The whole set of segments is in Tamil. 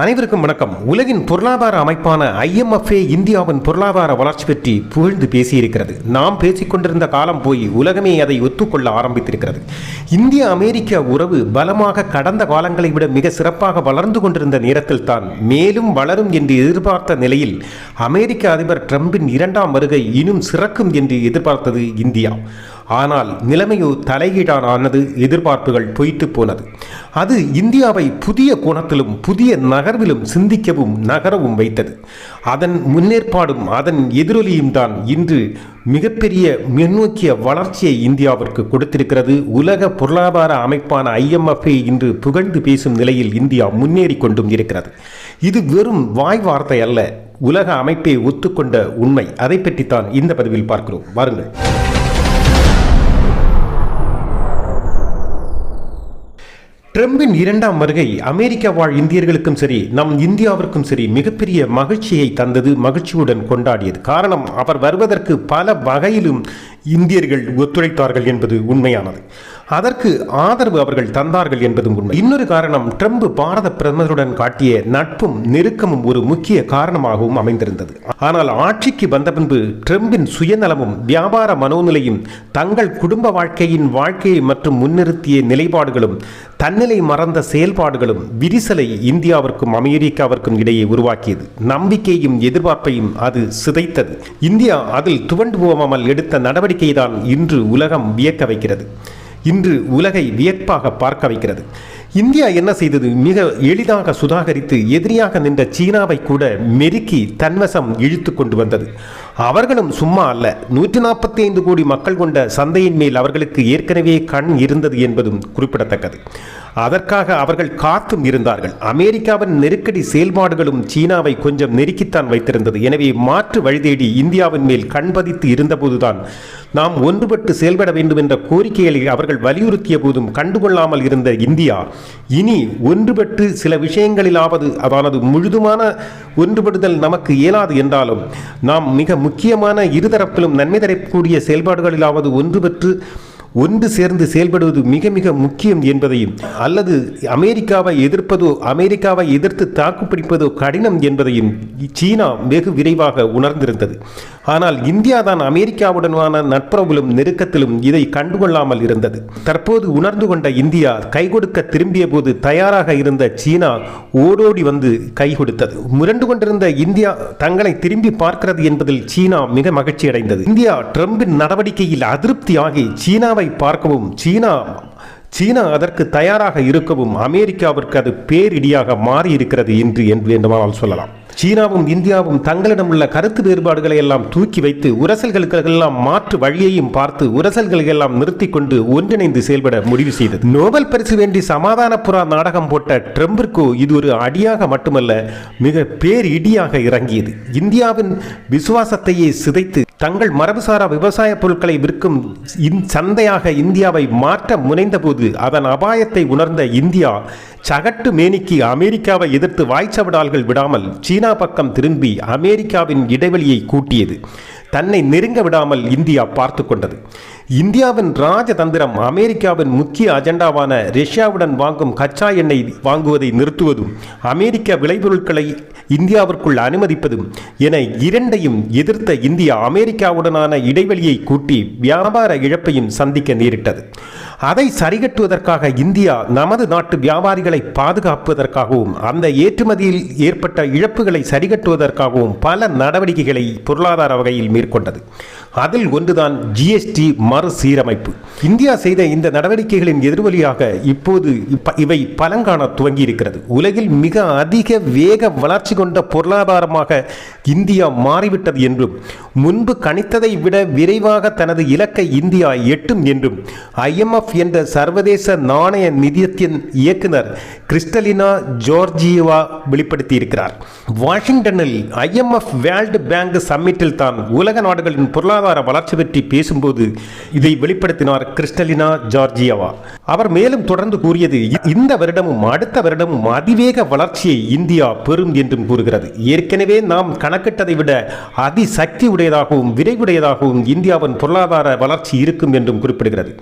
அனைவருக்கும் வணக்கம். உலகின் பொருளாதார அமைப்பான ஐஎம்எஃப்ஏ இந்தியாவின் பொருளாதார வளர்ச்சி பற்றி புகழ்ந்து பேசியிருக்கிறது. நாம் பேசிக்கொண்டிருந்த காலம் போய் உலகமே அதை ஒத்துக்கொள்ள ஆரம்பித்திருக்கிறது. இந்திய அமெரிக்க உறவு பலமாக கடந்த காலங்களை விட மிக சிறப்பாக வளர்ந்து கொண்டிருந்த நேரத்தில் தான் மேலும் வளரும் என்று எதிர்பார்த்த நிலையில் அமெரிக்க அதிபர் ட்ரம்பின் இரண்டாம் வருகை இன்னும் சிறக்கும் என்று எதிர்பார்த்தது இந்தியா. ஆனால் நிலைமையோ தலையீடானது எதிர்பார்ப்புகள் பொய்த்து போனது. அது இந்தியாவை புதிய கோணத்திலும் புதிய நகர்விலும் சிந்திக்கவும் நகரவும் வைத்தது. அதன் முன்னேற்பாடும் அதன் எதிரொலியும் தான் இன்று மிகப்பெரிய முன்னோக்கிய வளர்ச்சியை இந்தியாவிற்கு கொடுத்திருக்கிறது. உலக பொருளாதார அமைப்பான ஐஎம்எஃப்ஐ இன்று புகழ்ந்து பேசும் நிலையில் இந்தியா முன்னேறி கொண்டும் இருக்கிறது. இது வெறும் வாய் வார்த்தை அல்ல உலக அமைப்பை ஒத்துக்கொண்ட உண்மை. அதை பற்றித்தான் இந்த பதிவில் பார்க்கிறோம். வாருங்கள். ட்ரம்பின் இரண்டாம் வருகை அமெரிக்கா வாழ் இந்தியர்களுக்கும் சரி நம் இந்தியாவிற்கும் சரி மிகப்பெரிய மகிழ்ச்சியை தந்தது மகிழ்ச்சியுடன் கொண்டாடியது. காரணம் அவர் வருவதற்கு பல வகையிலும் இந்தியர்கள் ஒத்துழைத்தார்கள் என்பது உண்மையானது. அதற்கு ஆதரவு அவர்கள் தந்தார்கள் என்பதும் உண்மை. இன்னொரு காரணம் ட்ரம்ப் பாரத பிரதமருடன் காட்டிய நட்பும் நெருக்கமும் ஒரு முக்கிய காரணமாகவும் அமைந்திருந்தது. ஆனால் ஆட்சிக்கு வந்த பின்பு ட்ரம்பின் சுயநலமும் வியாபார மனோநிலையும் தங்கள் குடும்ப வாழ்க்கையின் வாழ்க்கையை மற்றும் முன்னிறுத்திய நிலைப்பாடுகளும் தன்னிலை மறந்த செயல்பாடுகளும் விரிசலை இந்தியாவிற்கும் அமெரிக்காவிற்கும் இடையே உருவாக்கியது. நம்பிக்கையும் எதிர்பார்ப்பையும் அது சிதைத்தது. இந்தியா அதில் துவண்டு போகாமல் எடுத்த நடவடிக்கை நடவடிக்கைதான் இன்று உலகம் வியக்க வைக்கிறது. இன்று உலகை வியப்பாக பார்க்க வைக்கிறது. இந்தியா என்ன செய்தது? மிக எளிதாக சுதாகரித்து எதிரியாக நின்ற சீனாவை கூட மெருக்கி தன்வசம் இழுத்து கொண்டு வந்தது. அவர்களும் சும்மா அல்ல. நூற்றி நாற்பத்தி ஐந்து கோடி மக்கள் கொண்ட சந்தையின் மேல் அவர்களுக்கு ஏற்கனவே கண் இருந்தது என்பதும் குறிப்பிடத்தக்கது. அதற்காக அவர்கள் காத்தும் இருந்தார்கள். அமெரிக்காவின் நெருக்கடி செயல்பாடுகளும் சீனாவை கொஞ்சம் நெருக்கித்தான் வைத்திருந்தது. எனவே மாற்று வழி தேடி இந்தியாவின் மேல் கண்பதித்து இருந்தபோதுதான் நாம் ஒன்றுபட்டு செயல்பட வேண்டும் என்ற கோரிக்கைகளை அவர்கள் வலியுறுத்திய போதும் கண்டுகொள்ளாமல் இருந்த இந்தியா இனி ஒன்றுபட்டு சில விஷயங்களிலாவது அதானது முழுதுமான ஒன்றுபடுதல் நமக்கு இயலாது என்றாலும் நாம் மிக முக்கியமான இருதரப்பிலும் நன்மை தரக்கூடிய செயல்பாடுகளிலாவது ஒன்றுபட்டு ஒன்று சேர்ந்து செயல்படுவது மிக மிக முக்கியம் என்பதையும் அல்லது அமெரிக்காவை எதிர்ப்பதோ அமெரிக்காவை எதிர்த்து தாக்குப்பிடிப்பதோ கடினம் என்பதையும் சீனா வெகு விரைவாக உணர்ந்திருந்தது. ஆனால் இந்தியா தான் அமெரிக்காவுடனான நட்புறவிலும் நெருக்கத்திலும் இதை கண்டுகொள்ளாமல் இருந்தது. தற்போது உணர்ந்து கொண்ட இந்தியா கை கொடுக்க திரும்பிய போது தயாராக இருந்த சீனா ஓடோடி வந்து கை கொடுத்தது. முரண்டு கொண்டிருந்த இந்தியா தங்களை திரும்பி பார்க்கிறது என்பதில் சீனா மிக மகிழ்ச்சி அடைந்தது இந்தியா ட்ரம்பின் நடவடிக்கையில் அதிருப்தியாகி சீனாவை பார்க்கவும் சீனா சீனா அதற்கு தயாராக இருக்கவும் அமெரிக்காவிற்கு அது பேரிடியாக மாறி இருக்கிறது என்று என்று வேண்டுமானால் சொல்லலாம். சீனாவும் இந்தியாவும் தங்களிடம் உள்ள கருத்து வேறுபாடுகளை எல்லாம் தூக்கி வைத்து உரசல்களுக்கெல்லாம் மாற்று வழியையும் பார்த்து உரசல்களை எல்லாம் நிறுத்தி கொண்டு ஒன்றிணைந்து செயல்பட முடிவு செய்தது. நோபல் பரிசு வேண்டி சமாதான புறா நாடகம் போட்ட ட்ரம்பிற்கு இது ஒரு அடியாக மட்டுமல்ல மிக பேரிடியாக இறங்கியது. இந்தியாவின் விசுவாசத்தையே சிதைத்து தங்கள் மரபுசாரா விவசாய பொருட்களை விற்கும் சந்தையாக இந்தியாவை மாற்ற முனைந்தபோது அதன் அபாயத்தை உணர்ந்த இந்தியா சகட்டு மேனிக்கு அமெரிக்காவை எதிர்த்து வாய்ச்சவடால்கள் விடாமல் சீனா பக்கம் திரும்பி அமெரிக்காவின் இடைவெளியை கூட்டியது. தன்னை நெருங்க விடாமல் இந்தியா பார்த்து கொண்டது. இந்தியாவின் ராஜதந்திரம் அமெரிக்காவின் முக்கிய அஜெண்டாவான ரஷ்யாவுடன் வாங்கும் கச்சா எண்ணெய் வாங்குவதை நிறுத்துவதும் அமெரிக்க விளைபொருட்களை இந்தியாவிற்குள் அனுமதிப்பதும் என இரண்டையும் எதிர்த்த இந்தியா அமெரிக்காவுடனான இடைவெளியை கூட்டி வியாபார இழப்பையும் சந்திக்க நேரிட்டது. அதை சரிகட்டுவதற்காக இந்தியா நமது நாட்டு வியாபாரிகளை பாதுகாப்பதற்காகவும் அந்த ஏற்றுமதியில் ஏற்பட்ட இழப்புகளை சரிகட்டுவதற்காகவும் பல நடவடிக்கைகளை பொருளாதார வகையில் மேற்கொண்டது. அதில் ஒன்றுதான் ஜிஎஸ்டி மறுசீரமைப்பு. இந்தியா செய்த இந்த நடவடிக்கைகளின் எதிர்வலியாக இப்போது இவை பலங்காண துவங்கி இருக்கிறது உலகில் மிக அதிக வேக வளர்ச்சி கொண்ட பொருளாதாரமாக இந்தியா மாறிவிட்டது என்றும் முன்பு கணித்ததை விட விரைவாக தனது இலக்கை இந்தியா எட்டும் என்றும் ஐஎம்எஃப் என்ற சர்வதேச நாணய நிதியத்தின் இயக்குனர் கிறிஸ்டலினா ஜோர்ஜியவா வெளிப்படுத்தியிருக்கிறார். வாஷிங்டனில் ஐஎம்எஃப் வேர்ல்டு பேங்க் சம்மிட்டில் தான் உலக நாடுகளின் பொருளாதார பொருளாதார வளர்ச்சி பற்றி பேசும்போது இதை வெளிப்படுத்தினார் கிறிஸ்டலினா ஜார்ஜியவா. அவர் மேலும் தொடர்ந்து கூறியது இந்த வருடமும் அடுத்த வருடமும் அதிவேக வளர்ச்சியை இந்தியா பெறும் என்றும் கூறுகிறது. ஏற்கனவே நாம் கணக்கிட்டதை விட அதிசக்தி உடையதாகவும் விரைவுடையதாகவும் இந்தியாவின் பொருளாதார வளர்ச்சி இருக்கும் என்றும் குறிப்பிடுகிறது.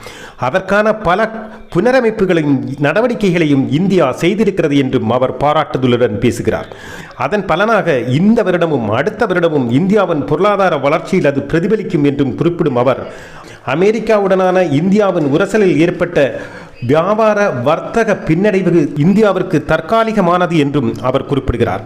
அதற்கான பல புனரமைப்புகளையும் நடவடிக்கைகளையும் இந்தியா செய்திருக்கிறது என்றும் அவர் பாராட்டுதலுடன் பேசுகிறார். அதன் பலனாக இந்த வருடமும் அடுத்த வருடமும் இந்தியாவின் பொருளாதார வளர்ச்சியில் அது பிரதிபலிக்க பிரதிபலிக்கும் என்றும் குறிப்பிடும் அவர். அமெரிக்காவுடனான இந்தியாவின் உரசலில் ஏற்பட்ட வியாபார வர்த்தக பின்னடைவு இந்தியாவிற்கு தற்காலிகமானது என்றும் அவர் குறிப்பிடுகிறார்.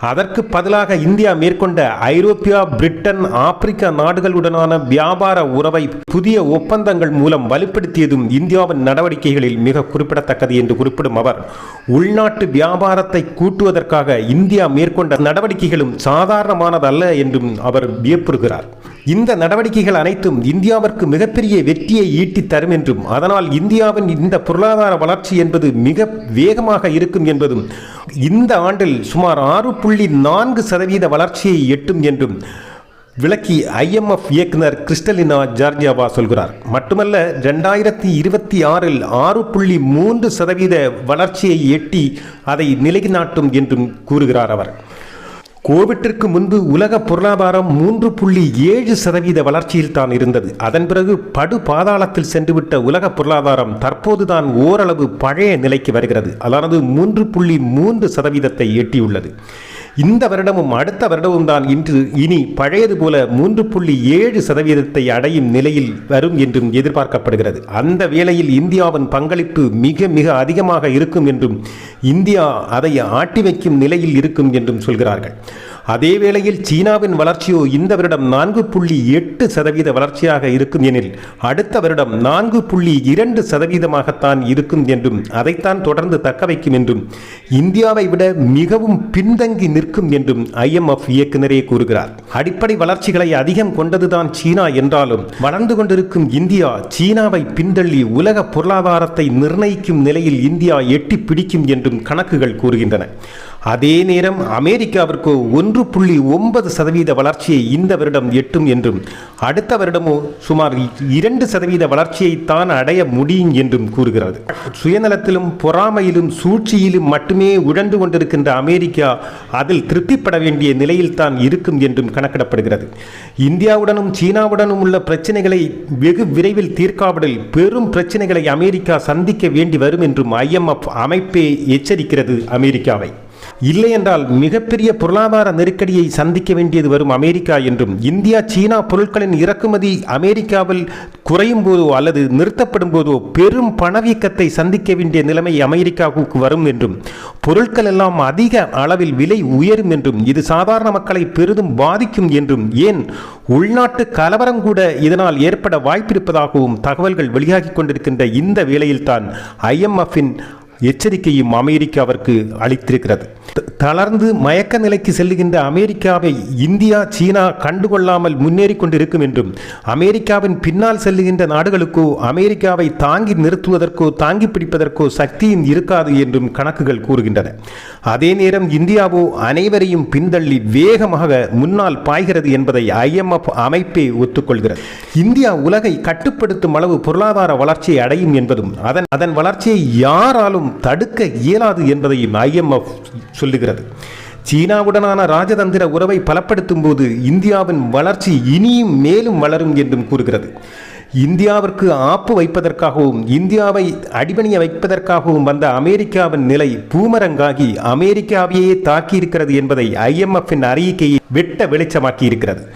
அதற்கு பதிலாக இந்தியா மேற்கொண்ட ஐரோப்பியா பிரிட்டன் ஆப்பிரிக்க நாடுகளுடனான வியாபார உறவை புதிய ஒப்பந்தங்கள் மூலம் வலுப்படுத்தியதும் இந்தியாவின் நடவடிக்கைகளில் மிக குறிப்பிடத்தக்கது என்று குறிப்பிடும் அவர். உள்நாட்டு வியாபாரத்தை கூட்டுவதற்காக இந்தியா மேற்கொண்ட நடவடிக்கைகளும் சாதாரணமானதல்ல என்றும் அவர் வியப்புறுகிறார். இந்த நடவடிக்கைகள் அனைத்தும் இந்தியாவிற்கு மிகப்பெரிய வெற்றியை ஈட்டி தரும் என்றும் அதனால் இந்தியாவின் இந்த பொருளாதார வளர்ச்சி என்பது மிக வேகமாக இருக்கும் என்பதும் இந்த ஆண்டில் சுமார் ஆறு புள்ளி நான்கு சதவீத வளர்ச்சியை எட்டும் என்றும் விளக்கி ஐஎம்எஃப் இயக்குனர் கிறிஸ்டலினா ஜார்ஜியாவா சொல்கிறார். மட்டுமல்ல ரெண்டாயிரத்தி இருபத்தி ஆறில் ஆறு புள்ளி மூன்று சதவீத வளர்ச்சியை எட்டி அதை நிலைநாட்டும் என்றும் கூறுகிறார் அவர். கோவிட்டிற்கு முன்பு உலக பொருளாதாரம் மூன்று புள்ளி ஏழு சதவீத வளர்ச்சியில் தான் இருந்தது. அதன் பிறகு படு பாதாளத்தில் சென்றுவிட்ட உலக பொருளாதாரம் தற்போதுதான் ஓரளவு பழைய நிலைக்கு வருகிறது. அதாவது மூன்று புள்ளி மூன்று சதவீதத்தை எட்டியுள்ளது. இந்த வருடமும் அடுத்த வருடமும் தான் இன்று இனி பழையது போல மூன்று புள்ளி ஏழு சதவீதத்தை அடையும் நிலையில் வரும் என்றும் எதிர்பார்க்கப்படுகிறது. அந்த வேளையில் இந்தியாவின் பங்களிப்பு மிக மிக அதிகமாக இருக்கும் என்றும் இந்தியா அதை ஆட்டி வைக்கும் நிலையில் இருக்கும் என்றும் சொல்கிறார்கள். அதே வேளையில் சீனாவின் வளர்ச்சியோ இந்த வருடம் நான்கு புள்ளி எட்டு சதவீத வளர்ச்சியாக இருக்கும் எனில் அடுத்த வருடம் நான்கு புள்ளி இரண்டு சதவீதமாகத்தான் இருக்கும் என்றும் அதைத்தான் தொடர்ந்து தக்க வைக்கும் என்றும் இந்தியாவை விட மிகவும் பின்தங்கி நிற்கும் என்றும் ஐஎம்எஃப் இயக்குநரே கூறுகிறார். அடிப்படை வளர்ச்சிகளை அதிகம் கொண்டதுதான் சீனா என்றாலும் வளர்ந்து கொண்டிருக்கும் இந்தியா சீனாவை பின்தள்ளி உலக பொருளாதாரத்தை நிர்ணயிக்கும் நிலையில் இந்தியா எட்டி பிடிக்கும் என்றும் கணக்குகள் கூறுகின்றன. அதே நேரம் அமெரிக்காவிற்கு ஒன்று புள்ளி ஒன்பது சதவீத வளர்ச்சியை இந்த வருடம் எட்டும் என்றும் அடுத்த வருடமோ சுமார் இரண்டு சதவீத வளர்ச்சியை தான் அடைய முடியும் என்றும் கூறுகிறது. சுயநலத்திலும் பொறாமையிலும் சூழ்ச்சியிலும் மட்டுமே உழண்டு கொண்டிருக்கின்ற அமெரிக்கா அதில் திருப்திப்பட வேண்டிய நிலையில் தான் இருக்கும் என்றும் கணக்கிடப்படுகிறது. இந்தியாவுடனும் சீனாவுடனும் உள்ள பிரச்சனைகளை வெகு விரைவில் தீர்க்காவிடில் பெரும் பிரச்சனைகளை அமெரிக்கா சந்திக்க வேண்டி வரும் என்றும் ஐஎம்எஃப் அமைப்பே எச்சரிக்கிறது அமெரிக்காவை. இல்லை என்றால் மிகப்பெரிய பொருளாதார நெருக்கடியை சந்திக்க வேண்டியது வரும் அமெரிக்கா என்றும் இந்தியா சீனா பொருட்களின் இறக்குமதி அமெரிக்காவில் குறையும் போதோ அல்லது நிறுத்தப்படும் போதோ பெரும் பணவீக்கத்தை சந்திக்க வேண்டிய நிலைமை அமெரிக்காவுக்கு வரும் என்றும் பொருட்கள் எல்லாம் அதிக அளவில் விலை உயரும் என்றும் இது சாதாரண மக்களை பெரிதும் பாதிக்கும் என்றும் ஏன் உள்நாட்டு கலவரம் கூட இதனால் ஏற்பட வாய்ப்பிருப்பதாகவும் தகவல்கள் வெளியாகி கொண்டிருக்கின்ற இந்த வேளையில்தான் ஐஎம்எஃப்பின் எச்சரிக்கையும் அமெரிக்காவிற்கு அளித்திருக்கிறது. தளர்ந்து மயக்க நிலைக்கு செல்லுகின்ற அமெரிக்காவை இந்தியா சீனா கண்டுகொள்ளாமல் முன்னேறி கொண்டிருக்கும் என்றும் அமெரிக்காவின் பின்னால் செல்லுகின்ற நாடுகளுக்கோ அமெரிக்காவை தாங்கி நிறுத்துவதற்கோ தாங்கி பிடிப்பதற்கோ சக்தியும் இருக்காது என்றும் கணக்குகள் கூறுகின்றன. அதே நேரம் இந்தியாவோ அனைவரையும் பின்தள்ளி வேகமாக முன்னால் பாய்கிறது என்பதை ஐஎம்எஃப் அமைப்பே ஒத்துக்கொள்கிறது. இந்தியா உலகை கட்டுப்படுத்தும் அளவு பொருளாதார வளர்ச்சியை அடையும் என்பதும் அதன் அதன் வளர்ச்சியை யாராலும் தடுக்க இயலாது என்பதையும் ஐஎம்எஃப் சொல்லுகிறது. சீனாவுடனான ராஜதந்திர உறவை பலப்படுத்தும் போது இந்தியாவின் வளர்ச்சி இனியும் மேலும் வளரும் என்றும் கூறுகிறது. இந்தியாவிற்கு ஆப்பு வைப்பதற்காகவும் இந்தியாவை அடிபணிய வைப்பதற்காகவும் வந்த அமெரிக்காவின் நிலை பூமரங்காகி அமெரிக்காவையே தாக்கியிருக்கிறது என்பதை ஐஎம்எஃப்பின் அறிக்கையை வெட்ட வெளிச்சமாக்கி இருக்கிறது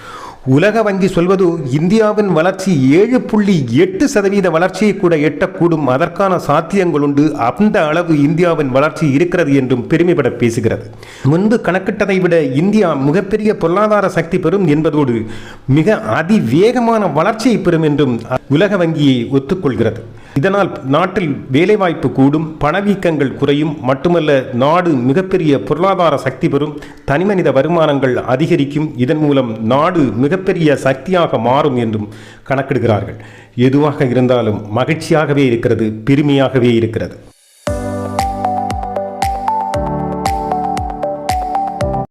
உலக வங்கி சொல்வது இந்தியாவின் வளர்ச்சி ஏழு புள்ளி எட்டு சதவீத வளர்ச்சியை கூட எட்டக்கூடும். அதற்கான சாத்தியங்கள் உண்டு. அந்த அளவு இந்தியாவின் வளர்ச்சி இருக்கிறது என்றும் பெருமைப்பட பேசுகிறது. முன்பு கணக்கிட்டதை விட இந்தியா மிகப்பெரிய பொருளாதார சக்தி பெறும் என்பதோடு மிக அதிவேகமான வளர்ச்சியை பெறும் என்றும் உலக வங்கியை ஒத்துக்கொள்கிறது. இதனால் நாட்டில் வேலைவாய்ப்பு கூடும் பணவீக்கங்கள் குறையும் மட்டுமல்ல நாடு மிகப்பெரிய பொருளாதார சக்தி பெறும் தனிமனித வருமானங்கள் அதிகரிக்கும் இதன் மூலம் நாடு மிகப்பெரிய சக்தியாக மாறும் என்றும் கணக்கிடுகிறார்கள். எதுவாக இருந்தாலும் மகிழ்ச்சியாகவே இருக்கிறது பெருமையாகவே இருக்கிறது.